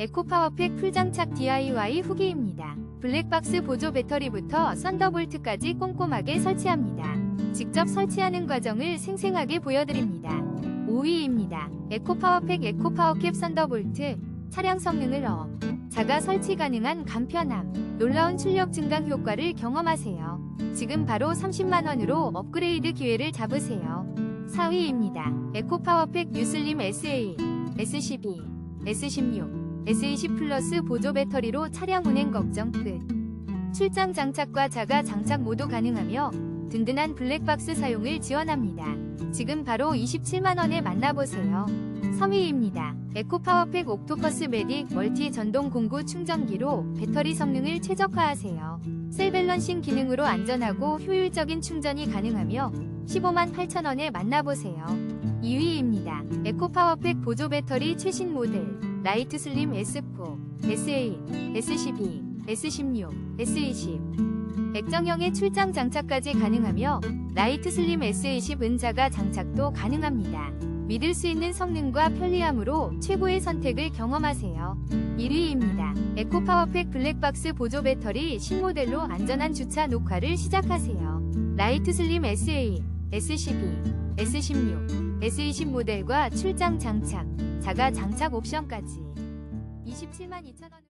에코파워팩 풀장착 DIY 후기입니다. 블랙박스 보조 배터리부터 썬더볼트까지 꼼꼼하게 설치합니다. 직접 설치하는 과정을 생생하게 보여드립니다. 5위입니다. 에코파워팩 에코파워캡 썬더볼트 차량 성능을 업 자가 설치 가능한 간편함 놀라운 출력 증강 효과를 경험하세요. 지금 바로 30만원으로 업그레이드 기회를 잡으세요. 4위입니다. 에코파워팩 뉴슬림 SA, S12, S16, S20 플러스 보조 배터리로 차량 운행 걱정 끝. 출장 장착과 자가 장착 모두 가능하며 든든한 블랙박스 사용을 지원합니다. 지금 바로 27만원에 만나보세요. 3위입니다. 에코파워팩 옥토퍼스 메딕 멀티 전동 공구 충전기로 배터리 성능을 최적화하세요. 셀 밸런싱 기능으로 안전하고 효율적인 충전이 가능하며 15만 8천원에 만나보세요. 2위입니다. 에코파워팩 보조 배터리 최신 모델 라이트 슬림 S4, S8, S12, S16, S20 액정형의 출장 장착까지 가능하며 라이트 슬림 S20 은자가 장착도 가능합니다. 믿을 수 있는 성능과 편리함으로 최고의 선택을 경험하세요. 1위입니다. 에코파워팩 블랙박스 보조 배터리 신모델로 안전한 주차 녹화를 시작하세요. 라이트 슬림 S8, S12, S16, S20 모델과 출장 장착, 자가 장착 옵션까지. 27만 2천 원